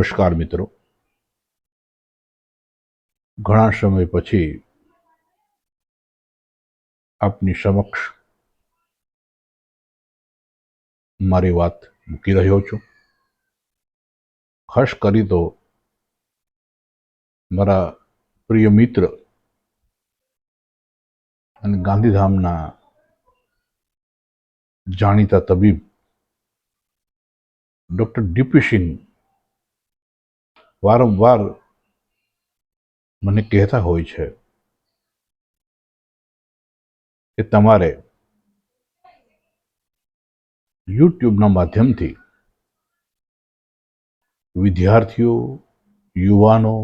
નમસ્કાર મિત્રો. ઘણા સમય પછી આપની સમક્ષ મારી વાત મૂકી રહ્યો છું. ખાસ કરી તો મારા પ્રિય મિત્ર અને ગાંધીધામના જાણીતા તબીબ ડૉક્ટર ડીપી સિંહ વારંવાર મને કહેતા હોય છે કે તમારે યુટ્યુબના માધ્યમથી વિદ્યાર્થીઓ, યુવાનો,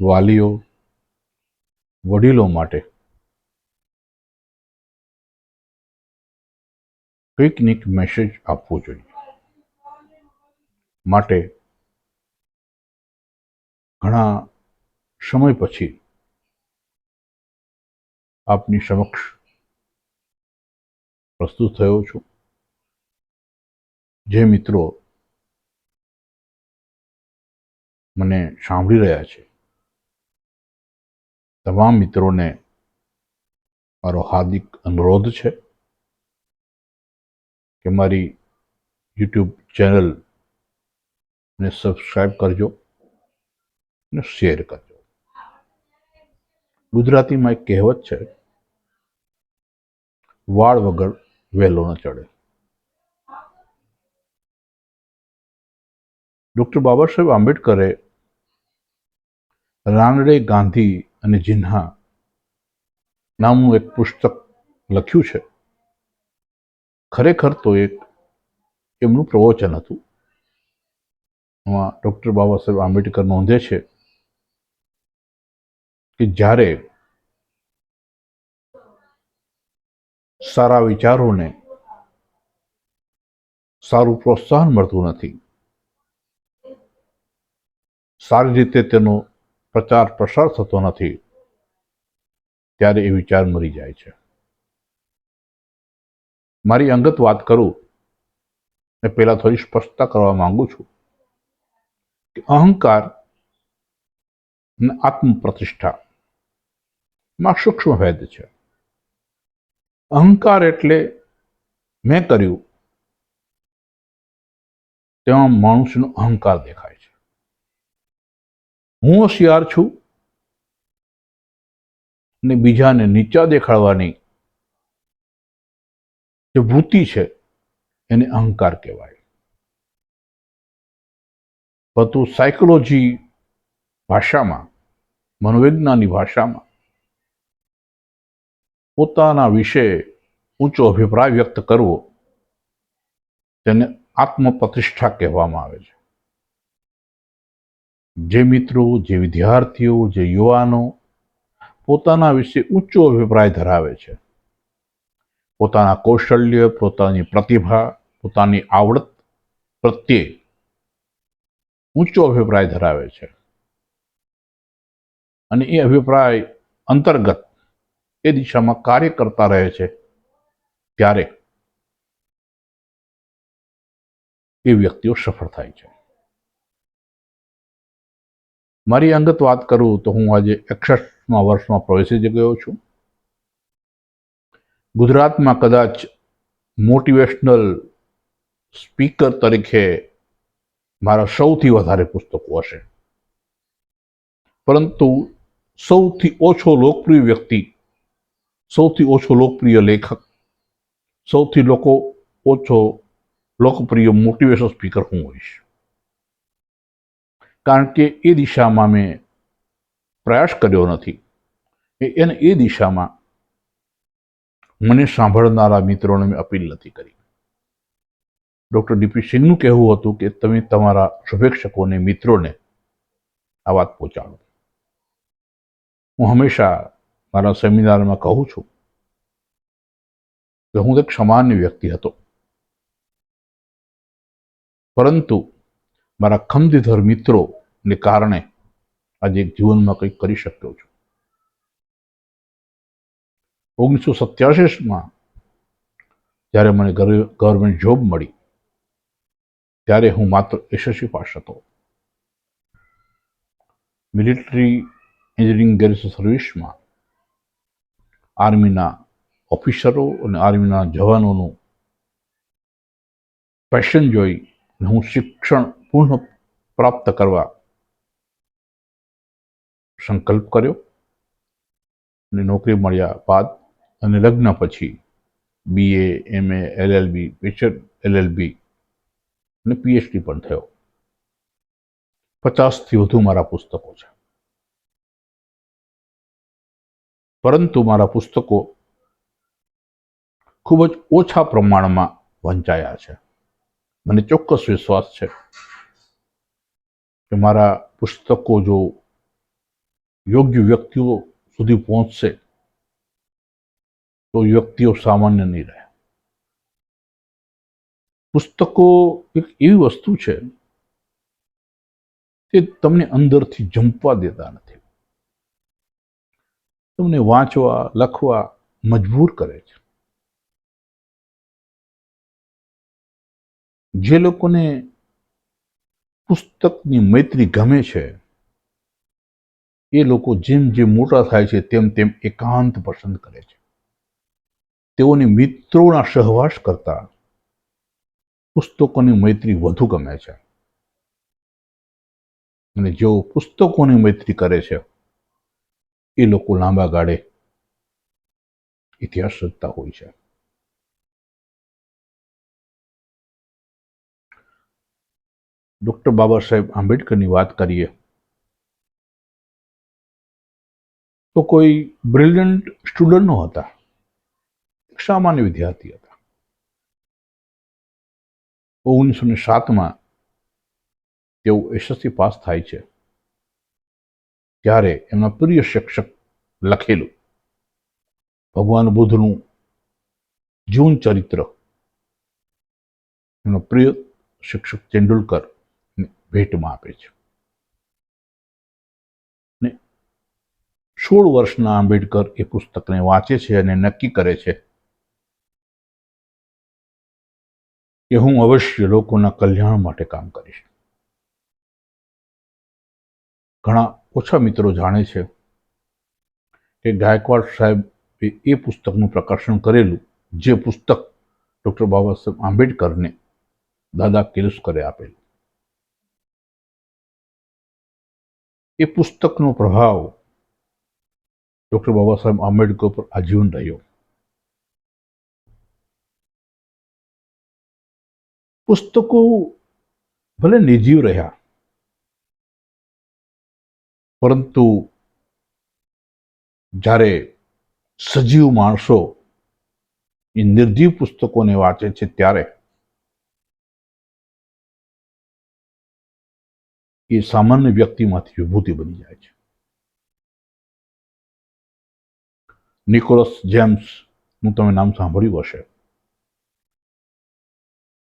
વાલીઓ, વડીલો માટે કંઈક મેસેજ આપવો જોઈએ. માટે ઘણા સમય પછી આપની સમક્ષ પ્રસ્તુત થયો છું. જે મિત્રો મને સાંભળી રહ્યા છે. તમામ મિત્રોને મારો હાર્દિક અનુરોધ છે કે મારી યુટ્યુબ ચેનલને સબસ્ક્રાઈબ કરજો. ને શેર કરજો. ગુજરાતીમાં એક કહેવત છે, વાળ વગર વહેલો ન ચડે. ડૉક્ટર બાબા સાહેબ આંબેડકરે રાનડે ગાંધી અને જિન્હા નામનું એક પુસ્તક લખ્યું છે. ખરેખર તો એક એમનું પ્રવચન હતું. એમાં ડૉક્ટર બાબા સાહેબ આંબેડકર નોંધે છે કે જ્યારે સારા વિચારોને સારું પ્રોત્સાહન મળતું નથી, સારી રીતે તેનો પ્રચાર પ્રસાર થતો નથી, ત્યારે એ વિચાર મરી જાય છે. મારી અંગત વાત કરું મેં પહેલાં થોડી સ્પષ્ટતા કરવા માંગુ છું કે અહંકાર અને આત્મપ્રતિષ્ઠા માં સૂક્ષ્મ ભેદ છે. અહંકાર એટલે મેં કર્યું. તેમાં માણસનો અહંકાર દેખાય છે. હું હોશિયાર છું ને બીજાને નીચા દેખાડવાની જે વૃત્તિ છે એને અહંકાર કહેવાય. પરંતુ સાયકોલોજી ભાષામાં મનોવિજ્ઞાનની ભાષામાં પોતાના વિશે ઊંચો અભિપ્રાય વ્યક્ત કરવો તેને આત્મપ્રતિષ્ઠા કહેવામાં આવે છે. જે મિત્રો, જે વિદ્યાર્થીઓ, જે યુવાનો પોતાના વિશે ઊંચો અભિપ્રાય ધરાવે છે. પોતાના કૌશલ્ય, પોતાની પ્રતિભા, પોતાની આવડત પ્રત્યે ઊંચો અભિપ્રાય ધરાવે છે. અને એ અભિપ્રાય અંતર્ગત એ દિશામાં કાર્ય કરતા રહે છે. ત્યારે એ વ્યક્તિઓ સફળ થાય છે. મારી અંગત વાત કરું તો હું આજે એકસઠમાં વર્ષમાં પ્રવેશી ગયો છું. ગુજરાતમાં કદાચ મોટિવેશનલ સ્પીકર તરીકે મારા સૌથી વધારે પુસ્તકો હશે. પરંતુ સૌથી ઓછો લોકપ્રિય વ્યક્તિ સૌથી ઓછો લોકપ્રિય લેખક, સૌથી લોકો ઓછો લોકપ્રિય મોટિવેશન સ્પીકર હું હોઈશ. કારણ કે એ દિશામાં મેં પ્રયાસ કર્યો નથી. એને એ દિશામાં મને સાંભળનારા મિત્રોને મેં અપીલ નથી કરી. ડૉક્ટર ડીપી સિંહનું કહેવું હતું કે તમે તમારા શુભેચ્છકોને મિત્રોને આ વાત પહોંચાડો. હું હંમેશા મારા સેમિનારમાં કહું છું કે હું એક સામાન્ય વ્યક્તિ હતો. પરંતુ મારા ખમતીધર મિત્રોને કારણે આજે જીવનમાં કંઈક કરી શક્યો છું. ઓગણીસો સત્યાસીમાં જ્યારે મને ગવર્મેન્ટ જોબ મળી, ત્યારે હું માત્ર એસએસસી પાસ હતો. મિલિટરી એન્જિનિયરિંગ ગેરિસ સર્વિસમાં આર્મીના ઓફિસરો અને આર્મીના જવાનોનું પેશન જોઈ હું શિક્ષણ પૂર્ણ પ્રાપ્ત કરવા સંકલ્પ કર્યો અને નોકરી મળ્યા બાદ અને લગ્ન પછી બીએ એમએ એલએલબી પેચર એલએલબી અને પીએચડી પણ થયો. પચાસથી વધુ મારા પુસ્તકો છે. પરંતુ મારા પુસ્તકો ખૂબ જ ઓછા પ્રમાણમાં વંચાયા છે. મને ચોક્કસ વિશ્વાસ છે કે મારા પુસ્તકો જો યોગ્ય વ્યક્તિઓ સુધી પહોંચશે, તો વ્યક્તિઓ સામાન્ય નહીં રહે. પુસ્તકો એક એવી વસ્તુ છે કે તમને અંદરથી જંપવા દેતા નથી. તમને વાંચવા, લખવા મજબૂર કરે છે. જે લોકોને પુસ્તકની મૈત્રી ગમે છે, એ લોકો જેમ જેમ મોટા થાય છે, તેમ તેમ એકાંત પસંદ કરે છે. તેઓને મિત્રોના સહવાસ કરતા પુસ્તકોની મૈત્રી વધુ ગમે છે. અને જેઓ પુસ્તકોની મૈત્રી કરે છે એ લોકો લાંબા ગાળે ઇતિહાસ રચતા હોય છે. ડોક્ટર બાબા સાહેબ આંબેડકરની વાત કરીએ તો કોઈ બ્રિલિયન્ટ સ્ટુડન્ટ નો હતા સામાન્ય વિદ્યાર્થી હતા. ઓગણીસો ને સાતમાં તેઓ એસએસસી પાસ થાય છે. ત્યારે એમના પ્રિય શિક્ષક લખેલું, ભગવાન બુદ્ધનું જીવન ચરિત્ર. એમનો પ્રિય શિક્ષક તેંડુલકર ભેટમાં આપે છે. ને સોળ વર્ષના આંબેડકર એ પુસ્તકને વાંચે છે અને નક્કી કરે છે કે હું અવશ્ય લોકોના કલ્યાણ માટે કામ કરીશ. ઘણા ઓછા મિત્રો જાણે છે કે ગાયકવાડ સાહેબ એ પુસ્તકનું પ્રકાશન કરેલું, જે પુસ્તક ડૉક્ટર બાબા સાહેબ આંબેડકરને દાદા કેલુસ્કરે આપેલું. એ પુસ્તકનો પ્રભાવ ડૉક્ટર બાબા સાહેબ આંબેડકર પર આજીવન રહ્યો. પુસ્તકો ભલે નિર્જીવ રહ્યા પરંતુ જ્યારે સજીવ માણસો એ નિર્જીવ પુસ્તકોને વાંચે છે ત્યારે એ સામાન્ય વ્યક્તિમાંથી વિભૂતિ બની જાય છે. નિકોલસ જેમ્સનું તમે નામ સાંભળ્યું હશે.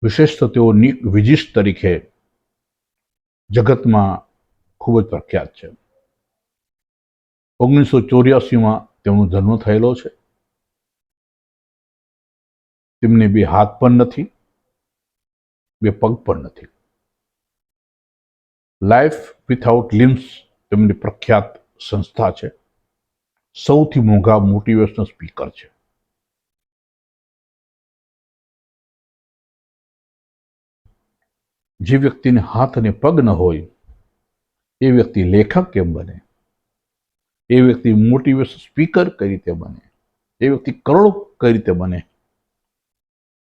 વિશેષ તો તેઓ નિક વિજિસ તરીકે જગતમાં ખૂબ જ પ્રખ્યાત છે. ઓગણીસો ચોર્યાસીમાં તેમનો જન્મ થયેલો છે. તેમને બે હાથ પણ નથી, બે પગ પણ નથી. લાઈફ વિથઆઉટ લિમ્સ તેમની પ્રખ્યાત સંસ્થા છે. સૌથી મોંઘા મોટિવેશનલ સ્પીકર છે. જે વ્યક્તિને હાથ અને પગ ન હોય, એ વ્યક્તિ લેખક કેમ બને? એ વ્યક્તિ મોટિવેશન સ્પીકર કઈ રીતે બને? એ વ્યક્તિ કરોડો કઈ રીતે બને?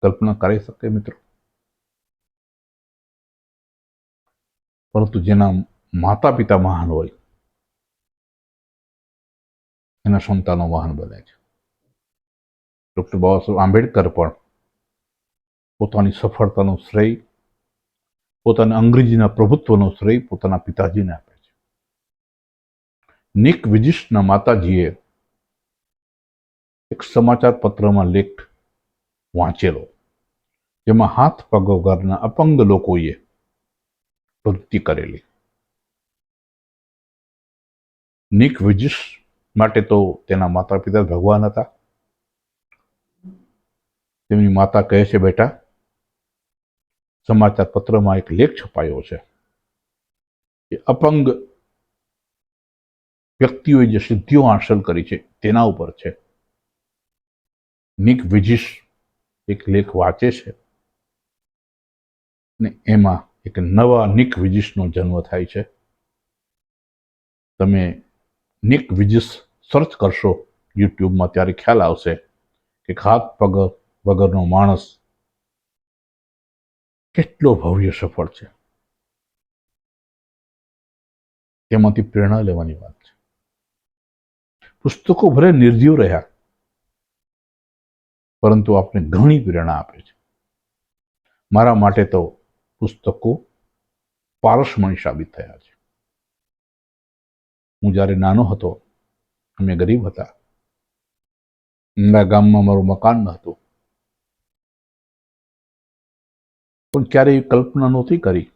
કલ્પના કરી શકે મિત્રો? પરંતુ જેના માતા પિતા મહાન હોય, એના સંતાનો મહાન બને છે. ડોક્ટર બાબા સાહેબ આંબેડકર પણ પોતાની સફળતાનો શ્રેય, પોતાના અંગ્રેજીના પ્રભુત્વનો શ્રેય પોતાના પિતાજીને આપે નિક વિજિસ્ટના માતાજીએ એક સમાચાર પત્રમાં લેખ વાંચેલો, જેમાં હાથ પગો ઘરના અપંગ લોકોએ ભક્તિ કરેલી. નિક વિજિસ માટે તો તેના માતા પિતા ભગવાન હતા. તેમની માતા કહે છે, બેટા, સમાચાર પત્રમાં એક લેખ છપાયો છે. એ અપંગ વ્યક્તિઓએ જે સિદ્ધિઓ હાંસલ કરી છે, તેના ઉપર છે. નિક વિજિસ એક લેખ વાંચે છે ને એમાં એક નવા નિક વિજિસનો જન્મ થાય છે. તમે નિક વિજિસ સર્ચ કરશો યુટ્યુબમાં ત્યારે ખ્યાલ આવશે કે હાથ પગ વગરનો માણસ કેટલો ભવ્ય સફળ છે. તેમાંથી પ્રેરણા લેવાની વાત પુસ્તકો ભલે નિર્જીવ રહ્યા, પરંતુ આપણે ઘણી પ્રેરણા આપે છે. મારા માટે તો પુસ્તકો પારસમણી સાબિત થયા છે. હું જ્યારે નાનો હતો, અમે ગરીબ હતા. મારા ગામમાં મારું મકાન ન હતું. પણ ક્યારેય કલ્પના નહોતી કરી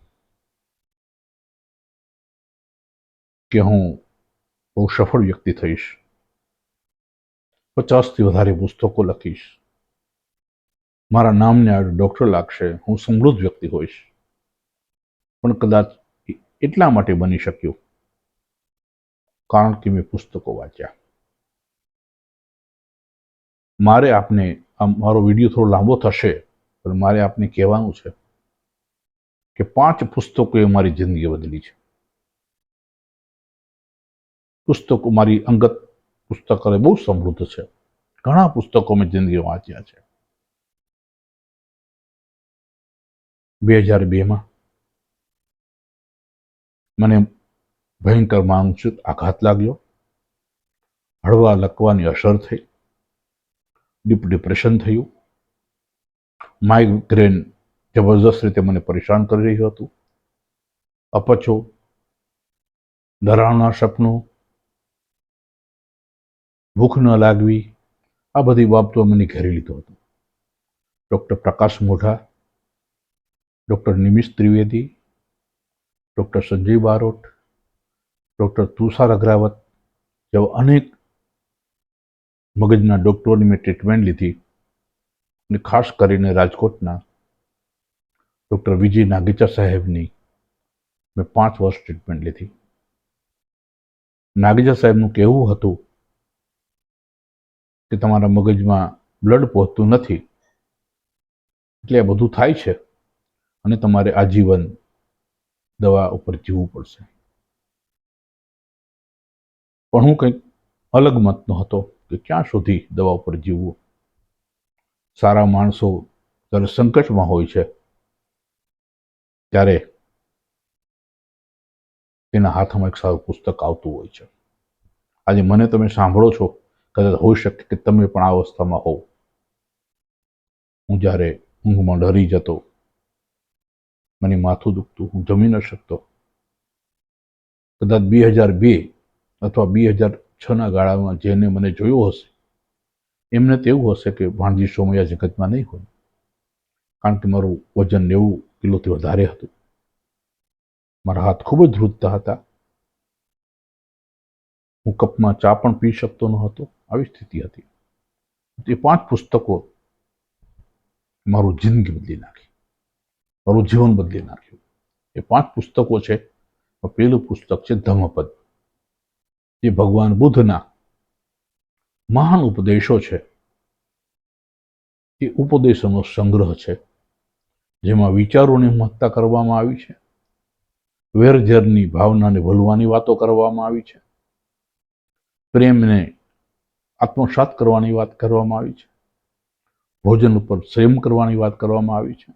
કે હું બહુ સફળ વ્યક્તિ થઈશ. પચાસથી વધારે પુસ્તકો લખીશ. મારા નામને આ ડૉક્ટર લાગશે, હું સમૃદ્ધ વ્યક્તિ હોઈશ. પણ કદાચ એટલા માટે બની શક્યું. કારણ કે મેં પુસ્તકો વાંચ્યા. મારે આપને, આ મારો વીડિયો થોડો લાંબો થશે, પણ મારે આપને કહેવાનું છે કે પાંચ પુસ્તકોએ મારી જિંદગી બદલી છે. પુસ્તકો મારી અંગત પુસ્તકાલય બહુ સમૃદ્ધ છે. ઘણા પુસ્તકો મેં જિંદગી વાંચ્યા છે. બે હજાર બેમાં મને ભયંકર માનસિક આઘાત લાગ્યો. હળવા લકવાની અસર થઈ. ડીપ ડિપ્રેશન થયું. માઇગ્રેન જબરદસ્ત રીતે મને પરેશાન કરી રહ્યું હતું. અપચો ડરાવના સપનું ભૂખ ન લાગવી, આ બધી બાબતો મને ઘેરી લીધો હતો. Doctor Prakash Modha, doctor Nimish Trivedi, doctor Sanjay Barot, doctor Tushar Agravat જેવા અનેક મગજના ડૉક્ટરોની મેં ટ્રીટમેન્ટ લીધી અને ખાસ કરીને રાજકોટના ડૉક્ટર વિજય નાગીચા સાહેબની મેં પાંચ વર્ષ ટ્રીટમેન્ટ લીધી. નાગીચા સાહેબનું કહેવું હતું કે તમારા મગજમાં બ્લડ પહોંચતું નથી. એટલે આ બધું થાય છે અને તમારે આજીવન દવા ઉપર જીવવું પડશે. પણ હું કંઈક અલગ મતનો હતો કે ક્યાં સુધી દવા ઉપર જીવવું? સારા માણસો જ્યારે સંકટમાં હોય છે, ત્યારે તેના હાથમાં એક સારું પુસ્તક આવતું હોય છે. આજે મને તમે સાંભળો છો કદાચ હોઈ શકે કે તમે પણ આ અવસ્થામાં હોવ. હું જ્યારે ઊંઘમાં ડરી જતો, મને માથું દુખતું, હું જમી ન શકતો. કદાચ બે હજાર બે અથવા બે હજાર છના ગાળામાં જેને મને જોયો હશે, એમને તો એવું હશે કે ભાણજી સોમૈયા જગતમાં નહીં હોય. કારણ કે મારું વજન નેવું કિલોથી વધારે હતું. મારા હાથ ખૂબ જ ધ્રુજતા હતા. હું કપમાં ચા પણ પી શકતો ન હતો. આવી સ્થિતિ હતી. તે પાંચ પુસ્તકો મારું જિંદગી બદલી નાખી. મારું જીવન બદલી નાખ્યું. એ પાંચ પુસ્તકો છે પહેલું પુસ્તક છે ધમ્મપદ જે ભગવાન બુદ્ધના મહાન ઉપદેશો છે. એ ઉપદેશોનો સંગ્રહ છે, જેમાં વિચારોની મહત્તા કરવામાં આવી છે, વેરઝેરની ભાવનાને ભૂલવાની વાતો કરવામાં આવી છે, પ્રેમને આત્મસાત કરવાની વાત કરવામાં આવી છે. ભોજન ઉપર સંયમ કરવાની વાત કરવામાં આવી છે.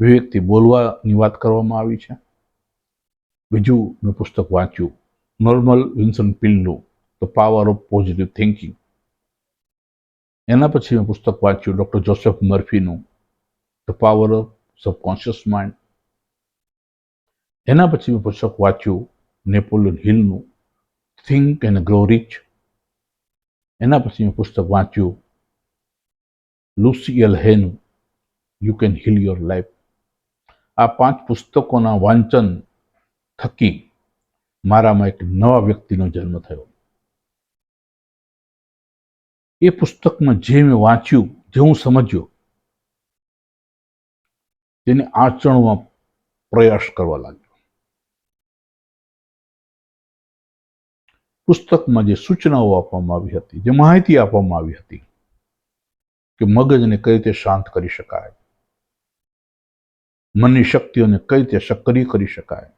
વિવેકથી બોલવાની વાત કરવામાં આવી છે. બીજું મેં પુસ્તક વાંચ્યું. Norman Vincent પિલનું the power of positive thinking. એના પછી મેં પુસ્તક વાંચ્યું doctor Joseph મર્ફીનું, the power of subconscious mind. એના પછી મેં પુસ્તક વાંચ્યું નેપોલિયન હિલનું થિંક એન્ડ ગ્રો રીચ. એના પછી મેં પુસ્તક વાંચ્યું Lucy L હેનું you can heal your life આ પાંચ પુસ્તકોના વાંચન થકી મારામાં એક નવા વ્યક્તિનો જન્મ થયો. એ પુસ્તકમાં જે મેં વાંચ્યું, જે હું સમજ્યો, તેને આચરણમાં પ્રયાસ કરવા લાગ્યો. પુસ્તકમાં જે સૂચનાઓ આપવામાં આવી હતી, જે માહિતી આપવામાં આવી હતી, કે મગજને કઈ રીતે શાંત કરી શકાય, મનની શક્તિઓને કઈ રીતે સક્રિય કરી શકાય,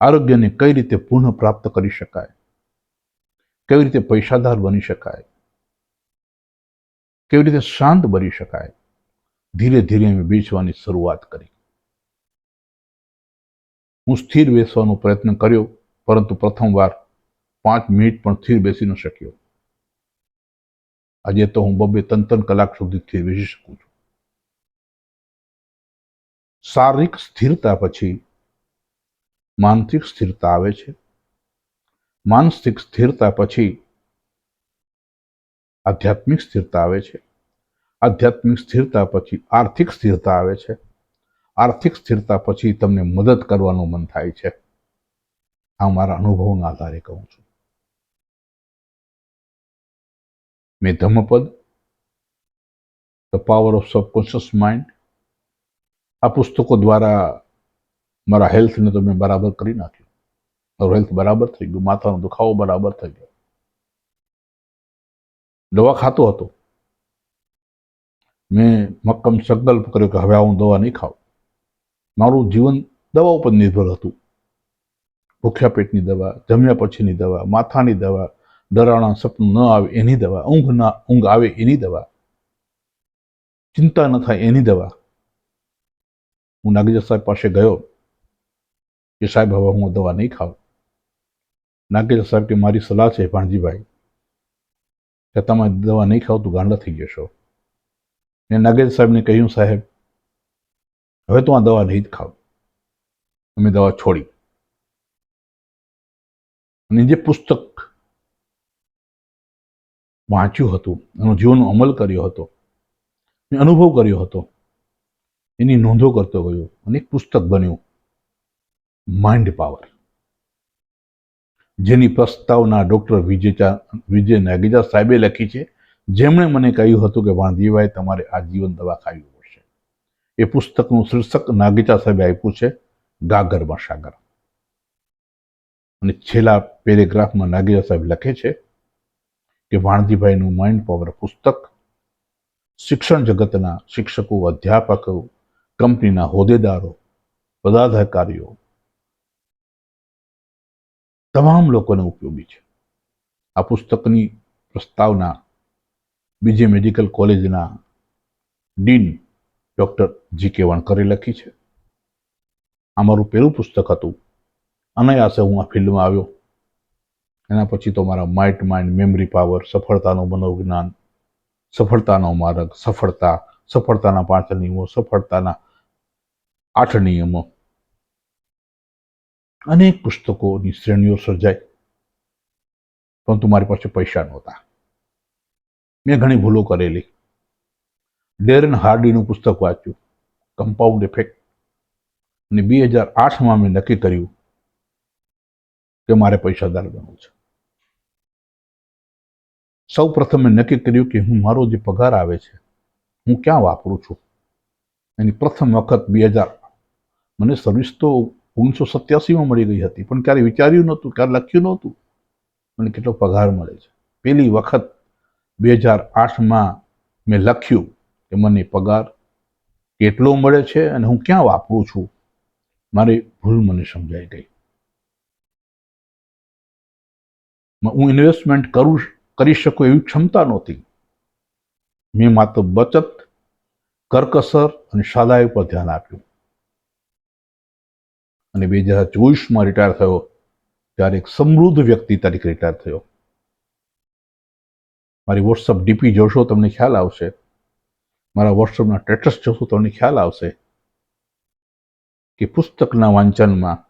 આરોગ્યને કઈ રીતે પુનઃ પ્રાપ્ત કરી શકાય, કેવી રીતે પૈસાદાર બની શકાય, કેવી રીતે શાંત બની શકાય, ધીરે ધીરે અમે બેસવાની શરૂઆત કરી. હું સ્થિર બેસવાનો પ્રયત્ન કર્યો. પરંતુ પ્રથમવાર પાંચ મિનિટ પણ સ્થિર બેસી ન શક્યો. આજે તો હું બબે ત્રણ ત્રણ કલાક સુધી સ્થિર બેસી શકું છું. શારીરિક સ્થિરતા પછી માનસિક સ્થિરતા આવે છે. માનસિક સ્થિરતા પછી આધ્યાત્મિક સ્થિરતા આવે છે. આધ્યાત્મિક સ્થિરતા પછી આર્થિક સ્થિરતા આવે છે. આર્થિક સ્થિરતા પછી તમને મદદ કરવાનું મન થાય છે. આ મારા અનુભવના આધારે કહું છું. મેં Dhammapada the power of subconscious mind આ પુસ્તકો દ્વારા મારા હેલ્થને તો મેં બરાબર કરી નાખ્યું. મારું હેલ્થ બરાબર થઈ ગયું, માથાનો દુખાવો બરાબર થઈ ગયો. દવા ખાતો હતો. મેં મક્કમ સંકલ્પ કર્યો કે હવે હું દવા નહીં ખાઉં. મારું જીવન દવા ઉપર નિર્ભર હતું. ભૂખ્યા પેટની દવા, જમ્યા પછીની દવા, માથાની દવા ડરાણા સપનું ન આવે એની દવા, ઊંઘ ના, ઊંઘ આવે એની દવા, ચિંતા ન થાય એની દવા. હું નાગેજા સાહેબ પાસે ગયો કે સાહેબ, હવે હું દવા નહીં ખાઉં. નાગેજા સાહેબ કે, મારી સલાહ છે ભાણજીભાઈ, કે તમે દવા નહીં ખાવ, તો ગાંડા થઈ જશો. ને નાગેજ સાહેબને કહ્યું, સાહેબ, હવે તો આ દવા નહીં જ ખાવ. અમે દવા છોડી. અને જે પુસ્તક વાંચ્યું હતું, એનો જીવનનો અમલ કર્યો હતો અનુભવ કર્યો હતો, એની નોંધો કરતો ગયો અને એક પુસ્તક બન્યું માઇન્ડ પાવર જેની પ્રસ્તાવના ડૉક્ટર વિજેતા, વિજય નાગેજા સાહેબે લખી છે, જેમણે મને કહ્યું હતું કે વાંધીભાઈ તમારે આજીવન દવા ખાવી પડશે. એ પુસ્તકનું શીર્ષક નાગેચા સાહેબે આપ્યું છે ગાગરમાં સાગર. અને છેલ્લા પેરેગ્રાફમાં નાગેચા સાહેબ લખે છે કે વાણજીભાઈનું માઇન્ડ પાવર પુસ્તક શિક્ષણ જગતના શિક્ષકો, અધ્યાપકો, કંપનીના હોદ્દેદારો, પદાધિકારીઓ તમામ લોકોને ઉપયોગી છે. આ પુસ્તકની પ્રસ્તાવના બીજે મેડિકલ કોલેજના ડીન ડૉક્ટર જી કે વણકરે લખી છે. આ મારું પહેલું પુસ્તક હતું અનાયાસે હું આ ફિલ્ડમાં આવ્યો. એના પછી તો મારા માઇટ માઇન્ડ મેમરી પાવર સફળતાનું મનોવિજ્ઞાન સફળતાનો માર્ગ, સફળતા, સફળતાના પાંચ નિયમો, સફળતાના આઠ નિયમો. અનેક પુસ્તકોની શ્રેણીઓ સર્જાઈ, પરંતુ મારી પાસે પૈસા નહોતા. મેં ઘણી ભૂલો કરેલી. ડેરન હાર્ડીનું પુસ્તક વાંચ્યું કમ્પાઉન્ડ ઇફેક્ટ અને બે હજાર આઠમાં મેં નક્કી કર્યું કે મારે પૈસાદાર બનવું છે. સૌ પ્રથમ મેં નક્કી કર્યું કે હું મારો જે પગાર આવે છે, હું ક્યાં વાપરું છું? એની પ્રથમ વખત બે હજાર મને સર્વિસ તો ઓગણીસો સત્યાસીમાં મળી ગઈ હતી, પણ ક્યારે વિચાર્યું નહોતું, ક્યારે લખ્યું નહોતું, મને કેટલો પગાર મળે છે. પહેલી વખત બે હજાર આઠમાં મેં લખ્યું કે મને પગાર કેટલો મળે છે અને હું ક્યાં વાપરું છું? મારી ભૂલ મને સમજાઈ ગઈ. હું ઇન્વેસ્ટમેન્ટ કરું કરી શકું એવી ક્ષમતા નહોતી. મેં માત્ર બચત, કરકસર અને સાદાઈ પર ધ્યાન આપ્યું. અને બે હજાર ચોવીસમાં રિટાયર થયો, ત્યારે એક સમૃદ્ધ વ્યક્તિ તરીકે રિટાયર થયો. મારી વોટ્સઅપ ડીપી જોશો તમને ખ્યાલ આવશે. મારા વોટ્સઅપના સ્ટેટસ જોશો તમને ખ્યાલ આવશે. કે પુસ્તકના વાંચનમાં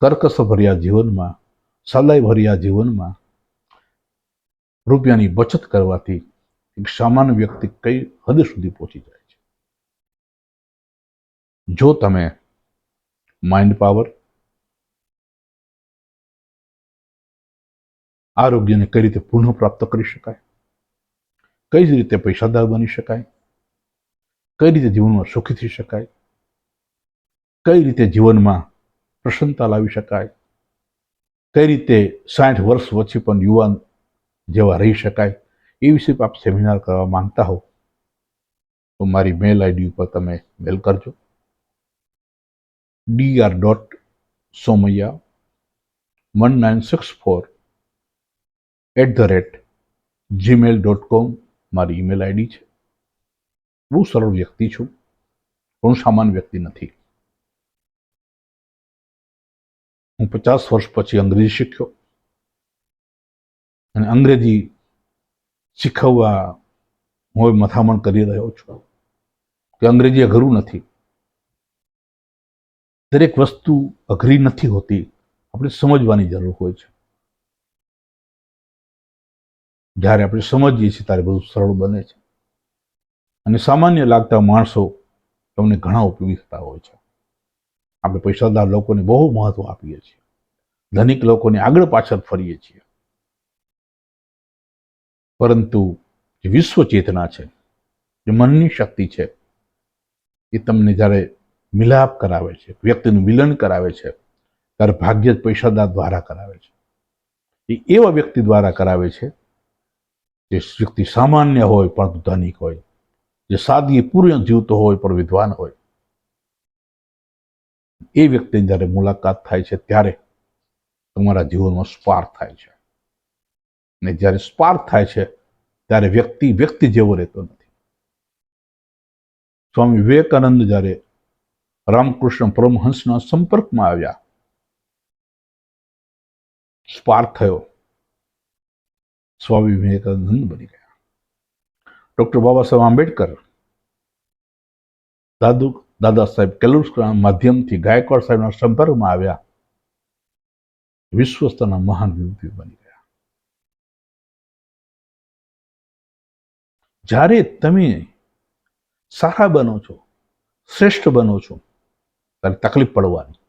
કર્કશભર્યા જીવનમાં સલાઈ ભર્યા જીવનમાં રૂપિયાની બચત કરવાથી એક સામાન્ય વ્યક્તિ કઈ હદ સુધી પહોંચી જાય છે? જો તમે માઇન્ડ પાવર આરોગ્યને કઈ રીતે પુનઃ પ્રાપ્ત કરી શકાય, કઈ રીતે પૈસાદાર બની શકાય, કઈ રીતે જીવનમાં સુખી થઈ શકાય, કઈ રીતે જીવનમાં પ્રસન્નતા લાવી શકાય કઈ રીતે સાઠ વર્ષ પછી પણ યુવાન જેવા રહી શકાય, એ વિશે આપ સેમિનાર કરવા માંગતા હો, તો મારી મેલ આઈડી ઉપર તમે મેલ કરજો. D R dot Somaiya one nine six four at the rate Gmail dot com મારી ઈમેલ આઈડી છે. બહુ સરળ વ્યક્તિ છું. પણ સામાન્ય વ્યક્તિ નથી. હું પચાસ વર્ષ પછી અંગ્રેજી શીખ્યો. અને અંગ્રેજી શીખવવા હું હવે મથામણ કરી રહ્યો છું કે અંગ્રેજી અઘરું નથી. દરેક વસ્તુ અઘરી નથી હોતી. આપણે સમજવાની જરૂર હોય છે. જ્યારે આપણે સમજીએ છીએ ત્યારે બધું સરળ બને છે. અને સામાન્ય લાગતા માણસો તમને ઘણા ઉપયોગી થતા હોય છે. આપણે પૈસાદાર લોકોને બહુ મહત્વ આપીએ છીએ. ધનિક લોકોને આગળ પાછળ ફરીએ છીએ. પરંતુ જે વિશ્વ ચેતના છે, જે મનની શક્તિ છે, એ તમને જ્યારે મિલાપ કરાવે છે, વ્યક્તિનું મિલન કરાવે છે, ત્યારે ભાગ્ય જ પૈસાદાર દ્વારા કરાવે છે. એ એવા વ્યક્તિ દ્વારા કરાવે છે, જે વ્યક્તિ સામાન્ય હોય પરંતુ ધનિક હોય, જે સાદગી પૂર્ણ જીવતો હોય પણ વિદ્વાન હોય. એ વ્યક્તિની જ્યારે મુલાકાત થાય છે ત્યારે તમારા જીવનમાં સ્પાર્ક થાય છે. ને જ્યારે સ્પાર્ક થાય છે ત્યારે વ્યક્તિ વ્યક્તિ જેવો રહેતો નથી. સ્વામી વિવેકાનંદ જ્યારે રામકૃષ્ણ પરમહંસના સંપર્કમાં આવ્યા, સ્પાર્ક થયો, સ્વામી વિવેકાનંદ બની ગયા. ડૉક્ટર બાબા સાહેબ આંબેડકર દાદુ દાદા સાહેબ કેલુસ્કરના માધ્યમથી ગાયકવાડ સાહેબના સંપર્કમાં આવ્યા. વિશ્વસ્તરના મહાન વ્યક્તિ બની ગયા. જ્યારે તમે સારા બનો છો, શ્રેષ્ઠ બનો છો, ત્યારે તકલીફ પડવાની,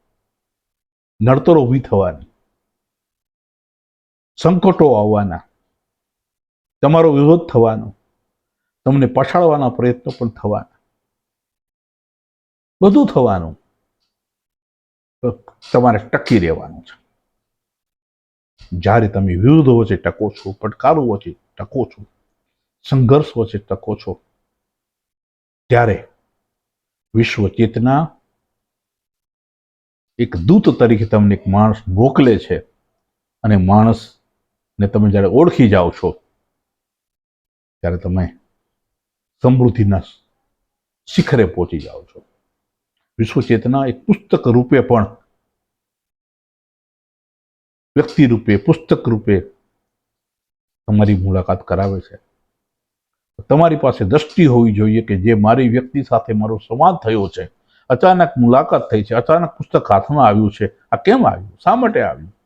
નડતરો ઊભી થવાની, સંકટો આવવાના, તમારો વિરોધ થવાનો, તમને પછાડવાના પ્રયત્નો પણ થવાના. બધું થવાનું. તમારે ટકી રહેવાનું છે. જ્યારે તમે વિરુદ્ધ વચ્ચે ટકો છો, પડકારો વચ્ચે ટકો છો, સંઘર્ષ વચ્ચે ટકો છો, ત્યારે વિશ્વ ચેતના એક દૂત તરીકે તમને એક માણસ મોકલે છે અને માણસને તમે જ્યારે ઓળખી જાઓ છો, ત્યારે તમે સમૃદ્ધિના શિખરે પહોંચી જાઓ છો. વિશ્વ ચેતના એક પુસ્તક રૂપે પણ, વ્યક્તિ રૂપે, પુસ્તક રૂપે તમારી મુલાકાત કરાવે છે. તમારી પાસે દ્રષ્ટિ હોવી જોઈએ કે જે મારી વ્યક્તિ સાથે મારો સંવાદ થયો છે, અચાનક મુલાકાત થઈ છે, અચાનક પુસ્તક હાથમાં આવ્યું છે. આ કેમ આવ્યું? શા માટે આવ્યું?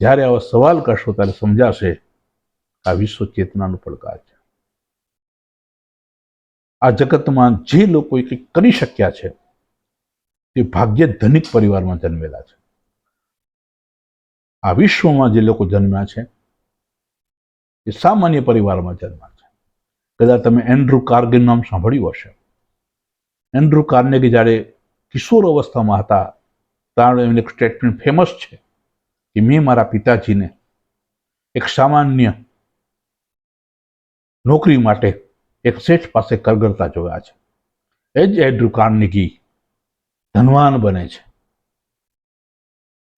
જ્યારે આવા સવાલ કરશો ત્યારે સમજાશે આ વિશ્વ ચેતનાનો પડકાર છે. આ જગતમાં જે લોકો કંઈક કરી શક્યા છે તે ભાગ્યે ધનિક પરિવારમાં જન્મેલા છે. આ વિશ્વમાં જે લોકો જન્મ્યા છે, એ સામાન્ય પરિવારમાં જન્મ્યા છે. કદાચ તમે એન્ડ્રુ કાર્ગિન નામ સાંભળ્યું હશે. એન્ડ્રુ કાર્નેગી જ્યારે કિશોર અવસ્થામાં હતા, ત્યારે એમનું એક સ્ટેટમેન્ટ ફેમસ છે કે, મેં મારા પિતાજીને એક સામાન્ય નોકરી માટે એક શેઠ પાસે કરગરતા જોયા છે. એ જ એન્ડ્રુ કાર્નેગી ધનવાન બને છે.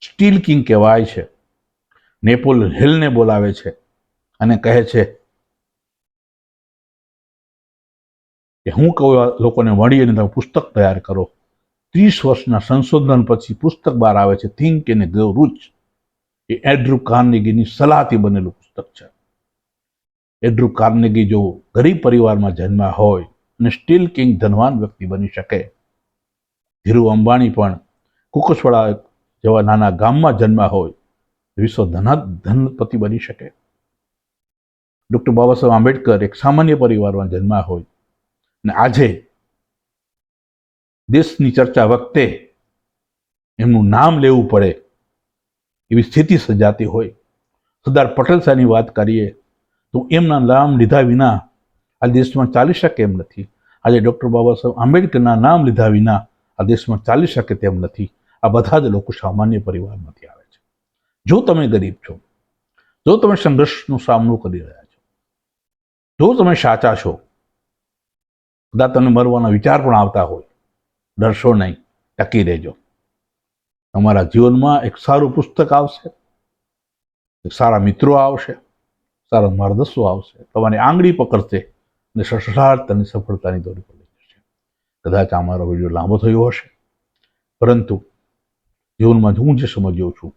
સ્ટીલ કિંગ કહેવાય છે. નેપોલ હિલને બોલાવે છે અને કહે છે કે હું કહું લોકોને મળી અને તમે પુસ્તક તૈયાર કરો. ત્રીસ વર્ષના સંશોધન પછી પુસ્તક બહાર આવે છે. થિંક એને ગ્રો રૂચ એ એડ્રુ કાર્નેગીની સલાહથી બનેલું પુસ્તક છે. એડ્રુ કાર્નેગી જો ગરીબ પરિવારમાં જન્મ્યા હોય અને સ્ટીલ કિંગ ધનવાન વ્યક્તિ બની શકે ધીરુ અંબાણી પણ કુકસવાડા જેવા નાના ગામમાં જન્મ્યા હોય વિશ્વ ધના ધનપતિ બની શકે. ડૉક્ટર બાબા સાહેબ આંબેડકર એક સામાન્ય પરિવારમાં જન્મ્યા હોય અને આજે દેશની ચર્ચા વખતે એમનું નામ લેવું પડે એવી સ્થિતિ સર્જાતી હોય. સરદાર પટેલ સાહેબની વાત કરીએ તો એમના નામ લીધા વિના આ દેશમાં ચાલી શકે એમ નથી. આજે ડૉક્ટર બાબા સાહેબ આંબેડકરના નામ લીધા વિના આ દેશમાં ચાલી શકે તેમ નથી. આ બધા જ લોકો સામાન્ય પરિવારમાંથી આવે છે. જો તમે ગરીબ છો, જો તમે સંઘર્ષનો સામનો કરી રહ્યા છો, જો તમે સાચા છો, કદાચ તમને મરવાના વિચાર પણ આવતા હોય, ડરશો નહીં, ટકી રહેજો. તમારા જીવનમાં એક સારું પુસ્તક આવશે, એક સારા મિત્રો આવશે, સારા માર્ગદર્શો આવશે, તમારી આંગળી પકડશે અને સસરાટ અને સફળતાની દોરી કદાચ આ મારો વીડિયો લાંબો થયો હશે. પરંતુ જીવનમાં હું જે સમજ્યો છું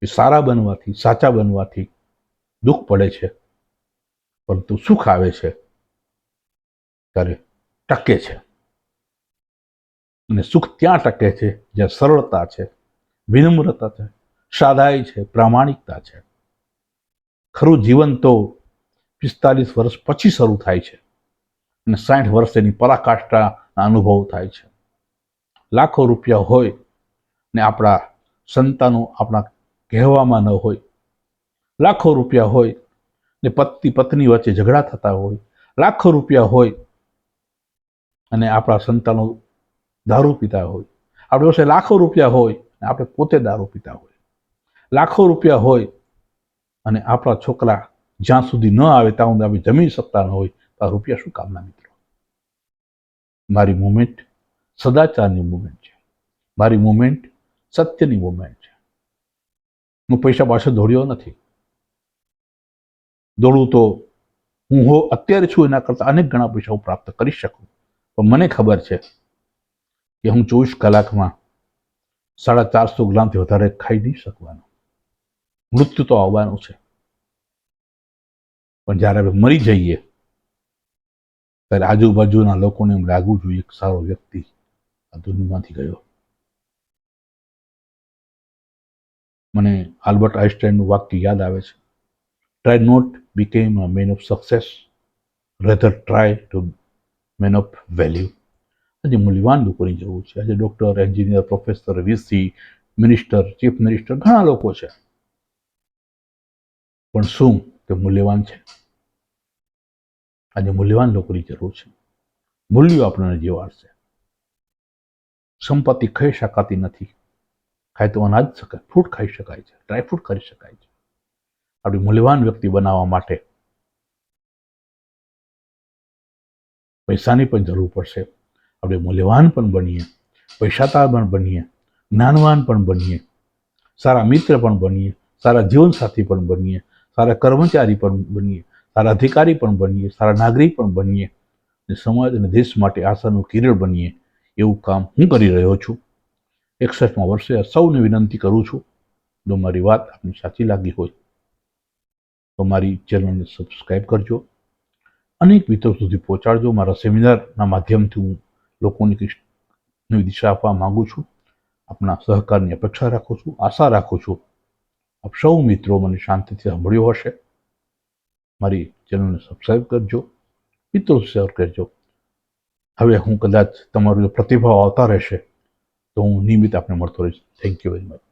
કે સારા બનવાથી, સાચા બનવાથી દુઃખ પડે છે, પરંતુ સુખ આવે છે, ત્યારે ટકે છે. અને સુખ ત્યાં ટકે છે જ્યાં સરળતા છે, વિનમ્રતા છે, સાદાઈ છે, પ્રામાણિકતા છે. ખરું, જીવન તો પિસ્તાલીસ વર્ષ પછી શરૂ થાય છે. અને સાઠ વર્ષની પરાકાષ્ઠાના અનુભવ થાય છે. લાખો રૂપિયા હોય ને આપણા સંતાનો આપણા કહેવામાં ન હોય. લાખો રૂપિયા હોય ને પતિ પત્ની વચ્ચે ઝઘડા થતા હોય. લાખો રૂપિયા હોય અને આપણા સંતાનો દારૂ પીતા હોય. આપણી પાસે લાખો રૂપિયા હોય અને આપણે પોતે દારૂ પીતા હોય. લાખો રૂપિયા હોય અને આપણા છોકરા જ્યાં સુધી ન આવે ત્યાં સુધી આપણે જમી શકતા ન હોય આ રૂપિયા શું કામના મિત્રો? મારી મુમેન્ટ સદાચારની મુમેન્ટ છે. મારી મુમેન્ટ સત્યની મુમેન્ટ છે. હું પૈસા પાછળ દોડ્યો નથી. દોડું તો હું હો, અત્યારે છું એના કરતાં અનેક ઘણા પૈસા હું પ્રાપ્ત કરી શકું. પણ મને ખબર છે કે હું ચોવીસ કલાકમાં સાડા ચારસો ગ્રામથી વધારે ખાઈ નહીં શકવાનો. મૃત્યુ તો આવવાનું છે. પણ જ્યારે આપણે મરી જઈએ ત્યારે આજુબાજુના લોકોને એમ લાગવું જોઈએ એક સારો વ્યક્તિ આ દુનિયામાંથી ગયો. મને આલ્બર્ટ આઇન્સ્ટાઈનનું વાક્ય યાદ આવે છે. Try not become a man of success rather try to man of value આજે મૂલ્યવાન લોકોની જરૂર છે. આજે doctor engineer professor VC minister chief minister ઘણા લોકો છે. પણ શું તે મૂલ્યવાન છે? આજે મૂલ્યવાન લોકોની જરૂર છે. મૂલ્યો આપણને જીવાડશે સંપત્તિ ખાઈ શકાતી નથી. ખાય તો અનાજ શકાય ફ્રૂટ ખાઈ શકાય છે ડ્રાય ફ્રૂટ કરી શકાય છે. આપણી મૂલ્યવાન વ્યક્તિ બનાવવા માટે પૈસાની પણ જરૂર પડશે. આપણે મૂલ્યવાન પણ બનીએ, પૈસાદાર પણ બનીએ, જ્ઞાનવાન પણ બનીએ, સારા મિત્ર પણ બનીએ, સારા જીવનસાથી પણ બનીએ, સારા કર્મચારી પણ બનીએ. સારા અધિકારી પણ બનીએ, સારા નાગરિક પણ બનીએ અને સમાજ અને દેશ માટે આશાનું કિરણ બનીએ એવું કામ હું કરી રહ્યો છું. એકસઠમાં વર્ષે સૌને વિનંતી કરું છું. જો મારી વાત આપની સાચી લાગી હોય તો મારી ચેનલને સબસ્ક્રાઈબ કરજો. અનેક મિત્રો સુધી પહોંચાડજો. મારા સેમિનારના માધ્યમથી હું લોકોને નવી દિશા આપવા માગું છું. આપના સહકારની અપેક્ષા રાખું છું, આશા રાખું છું. આપ સૌ મિત્રો મને શાંતિથી સાંભળ્યો હશે. મારી ચેનલને સબસ્ક્રાઈબ કરજો, મિત્રો શેર કરજો. હવે હું કદાચ તમારો પ્રતિભાવ આવતા રહેશે, તો હું નિયમિત આપને મળતો રહીશ. Thank you very much